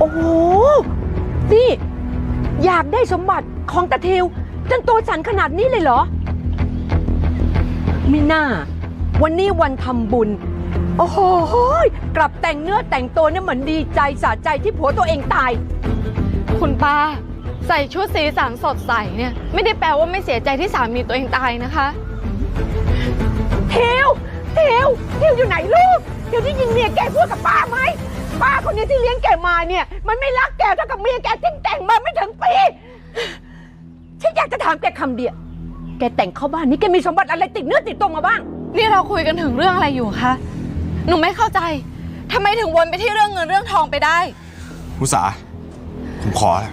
โอ้โห นี่ อยากได้สมบัติของตาทิวจนตัวสั่นขนาดนี้เลยเหรอ ไม่น่า วันนี้วันทำบุญ โอ้โห กลับแต่งเนื้อแต่งตัวเนี่ยเหมือนดีใจสะใจที่ผัวตัวเองตาย คุณป้า ใส่ชุดสีสันสดใสเนี่ย ไม่ได้แปลว่าไม่เสียใจที่สามีตัวเองตายนะคะ เทวเทวเทวอยู่ไหนลูก เทวที่ยิงเมียแกพูดกับป้าไหมป้า คนนี้ที่เลี้ยงแกมาเนี่ย มันไม่รักแกเท่ากับเมียแกที่แต่งมาไม่ถึงปี ฉันอยากจะถามแกคำเดียว แกแต่งเข้าบ้านนี้แกมีสมบัติอะไรติดเนื้อติดตัวมาบ้าง นี่เราคุยกันถึงเรื่องอะไรอยู่คะ หนูไม่เข้าใจทำไมถึงวนไปที่เรื่องเงินเรื่องทองไปได้มุสาผมขอละ